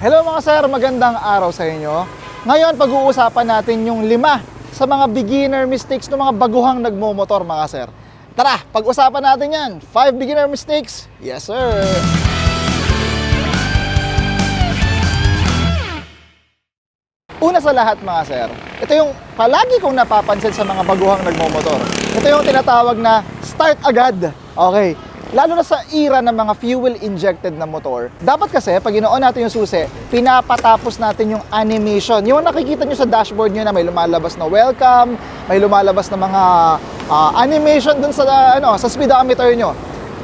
Hello mga sir, magandang araw sa inyo. Ngayon, pag-uusapan natin yung lima sa mga beginner mistakes ng mga baguhang nagmomotor mga sir. Tara, pag-usapan natin yan. 5 beginner mistakes. Yes sir. Una sa lahat mga sir, ito yung palagi kong napapansin sa mga baguhang nagmomotor. Ito yung tinatawag na start agad. Okay, lalo na sa era ng mga fuel-injected na motor. Dapat kasi, pag inoon natin yung susi, pinapatapos natin yung animation. Yung nakikita nyo sa dashboard nyo na may lumalabas na welcome, may lumalabas na mga ah, animation dun sa, ano, sa speedometer nyo.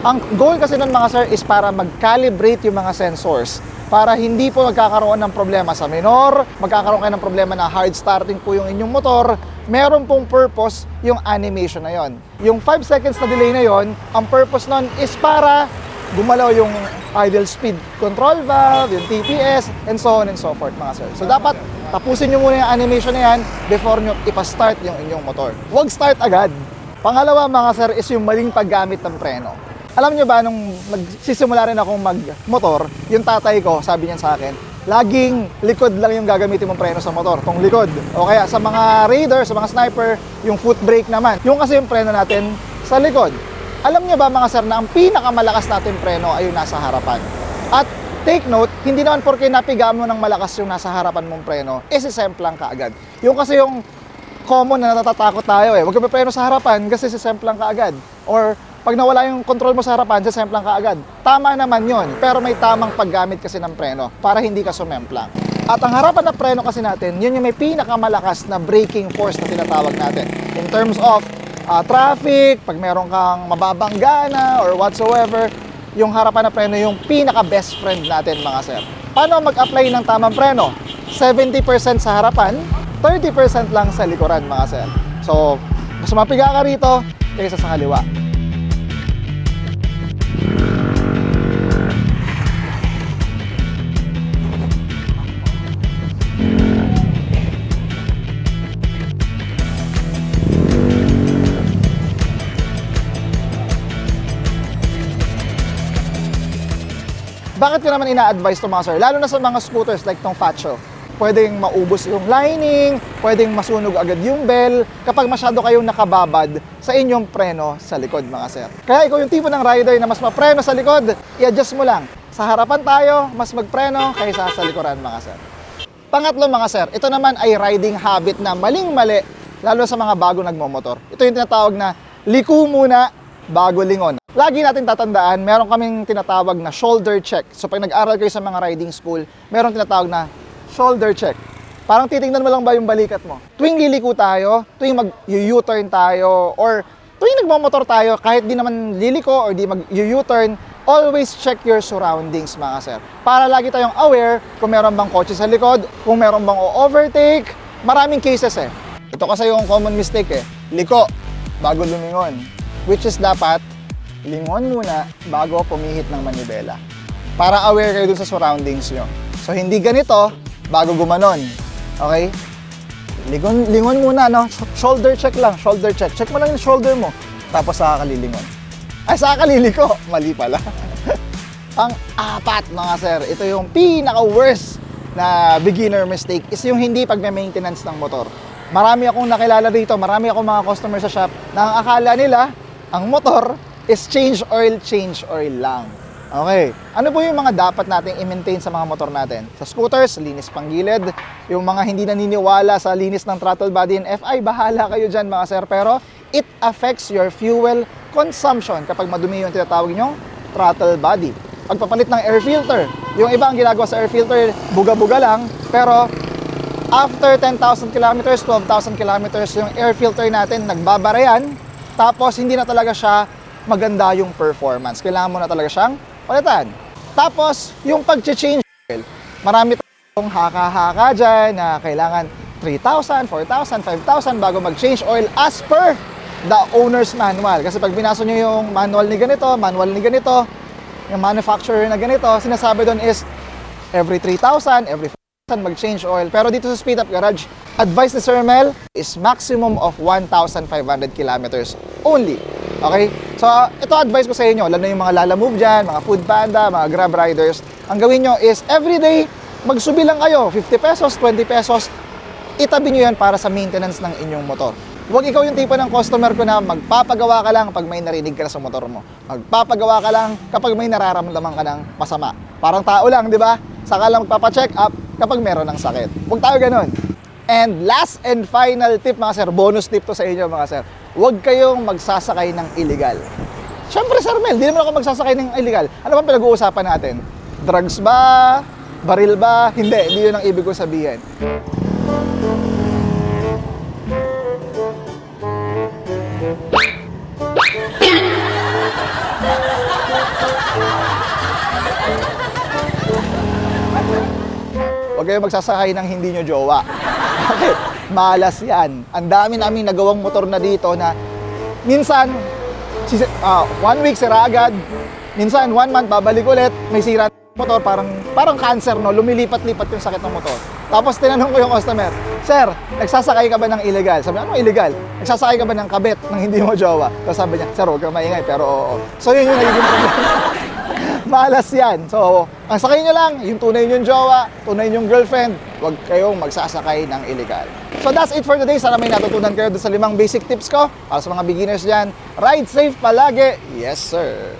Ang goal kasi nun mga sir is para mag-calibrate yung mga sensors para hindi po magkakaroon ng problema sa minor, magkakaroon kayo ng problema na hard starting po yung inyong motor, meron pong purpose yung animation na yon. Yung 5 seconds na delay na yon, ang purpose nun is para gumalaw yung idle speed control valve, yung TPS, and so on and so forth mga sir. So dapat tapusin nyo muna yung animation na yan before nyo ipastart yung inyong motor. Huwag start agad. Pangalawa mga sir is yung maling paggamit ng preno. Alam nyo ba, nung nagsisimula rin akong mag-motor, yung tatay ko, sabi niya sa akin, laging likod lang yung gagamitin mong preno sa motor, tong likod. O kaya sa mga raider, sa mga sniper, yung foot brake naman. Yung kasi yung preno natin sa likod. Alam nyo ba mga sir na ang pinakamalakas natin preno ay yung nasa harapan. At take note, hindi naman porke napiga mo ng malakas yung nasa harapan mong preno, isisemplang ka agad. Yung kasi yung common na natatakot tayo eh. Huwag ka preno sa harapan kasi sisemplang ka agad. Or pag nawala yung control mo sa harapan, sisemplang ka agad. Tama naman yon pero may tamang paggamit kasi ng preno para hindi ka sumemplang. At ang harapan na preno kasi natin, yun yung may pinakamalakas na braking force na tinatawag natin. In terms of ah, traffic, pag meron kang mababang gana or whatsoever, yung harapan na preno yung pinaka best friend natin mga sir. Paano mag-apply ng tamang preno? 70% sa harapan, 30% lang sa likuran mga sir. So, mas mapiga ka rito kaysa sa kaliwa. Bakit ko naman ina-advise to mga sir? Lalo na sa mga scooters like tong Facho. Pwedeng maubos yung lining, pwedeng masunog agad yung bell kapag masyado kayong nakababad sa inyong preno sa likod mga sir. Kaya ikaw yung tipo ng rider na mas mapreno sa likod, i-adjust mo lang. Sa harapan tayo, mas magpreno kaysa sa likuran mga sir. Pangatlo mga sir, ito naman ay riding habit na maling-mali lalo sa mga bago nagmomotor. Ito yung tinatawag na liku muna bago lingon. Lagi natin tatandaan, meron kaming tinatawag na shoulder check. So pag nag-aral kayo sa mga riding school, meron tinatawag na shoulder check. Parang titingnan mo lang ba yung balikat mo. Tuwing liliko tayo, tuwing mag-U-turn tayo, or tuwing nagmamotor tayo, kahit di naman liliko or di mag-U-turn, always check your surroundings mga sir. Para lagi tayong aware kung meron bang kotse sa likod, kung meron bang o-overtake, maraming cases eh. Ito kasi yung common mistake eh. Liko, bago lumingon. Which is dapat, lingon muna bago pumihit ng manibela. Para aware kayo dun sa surroundings nyo. So hindi ganito, bago gumanon. Okay? Lingon, lingon muna, no? Sh- Shoulder check lang, shoulder check. Check mo lang yung shoulder mo. Tapos saka kalilingon. Ay, saka kaliliko. Mali pala. Ang apat, mga sir, ito yung pinaka-worst na beginner mistake is yung hindi pagme-maintenance ng motor. Marami akong nakilala dito, marami akong mga customer sa shop na ang akala nila, ang motor is change oil, change oil lang. Okay. Ano po yung mga dapat nating i-maintain sa mga motor natin? Sa scooters, linis pang gilid. Yung mga hindi naniniwala sa linis ng throttle body and FI, bahala kayo dyan mga sir. Pero it affects your fuel consumption kapag madumi yung tinatawag nyong throttle body. Pagpapalit ng air filter. Yung iba ang ginagawa sa air filter, buga-buga lang. Pero after 10,000 kilometers, 12,000 kilometers, yung air filter natin nagbabara yan. Tapos hindi na talaga siya maganda yung performance. Kailangan mo na talaga siyang palitan. Tapos, yung pag-change marami tayong haka-haka dyan na kailangan 3,000, 4,000, 5,000 bago mag-change oil as per the owner's manual. Kasi pag binasa nyo yung manual ni ganito, manual ni ganito, yung manufacturer na ganito, sinasabi doon is every 3,000, every 4,000 mag-change oil. Pero dito sa Speed Up Garage, advice ni Sir Mel is maximum of 1,500 kilometers only. Okay? So, ito advice ko sa inyo, lalo yung mga Lala Move dyan, mga Food Panda, mga Grab Riders. Ang gawin nyo is everyday, magsubi lang kayo, 50 pesos, 20 pesos, itabi nyo yan para sa maintenance ng inyong motor. Huwag ikaw yung tipo ng customer ko na magpapagawa ka lang pag may narinig ka na sa motor mo. Magpapagawa ka lang kapag may nararamdaman ka ng masama. Parang tao lang, di ba? Saka lang magpapacheck up kapag meron ng sakit. Huwag tayo ganun. And last and final tip mga sir, bonus tip to sa inyo mga sir. Huwag kayong magsasakay ng illegal. Siyempre Sir Mel, di naman ako magsasakay ng illegal. Ano bang pinag-uusapan natin? Drugs ba? Baril ba? Hindi, hindi yun ang ibig ko sabihin. Huwag kayong magsasakay ng hindi nyo jowa. Bakit? Malas yan. Ang dami namin nagawang motor na dito na minsan, si, ah, one week sira agad, minsan one month babalik ulit, may sira motor, parang parang cancer, no? lumilipat-lipat yung sakit ng motor. Tapos tinanong ko yung customer, Sir, nagsasakay ka ba ng illegal? Sabi, ano illegal? Nagsasakay ka ba ng kabit ng hindi mo jowa? Tapos sabi niya, Sir, huwag kang maingay, pero oo. So yun yung nagiging problema. Malas yan. So, ang sakay nyo lang, yung tunay yung jowa, tunay yung girlfriend, huwag kayong magsasakay ng illegal. So that's it for today. Sana may natutunan kayo sa limang basic tips ko para sa mga beginners dyan. Ride safe palagi. Yes, sir.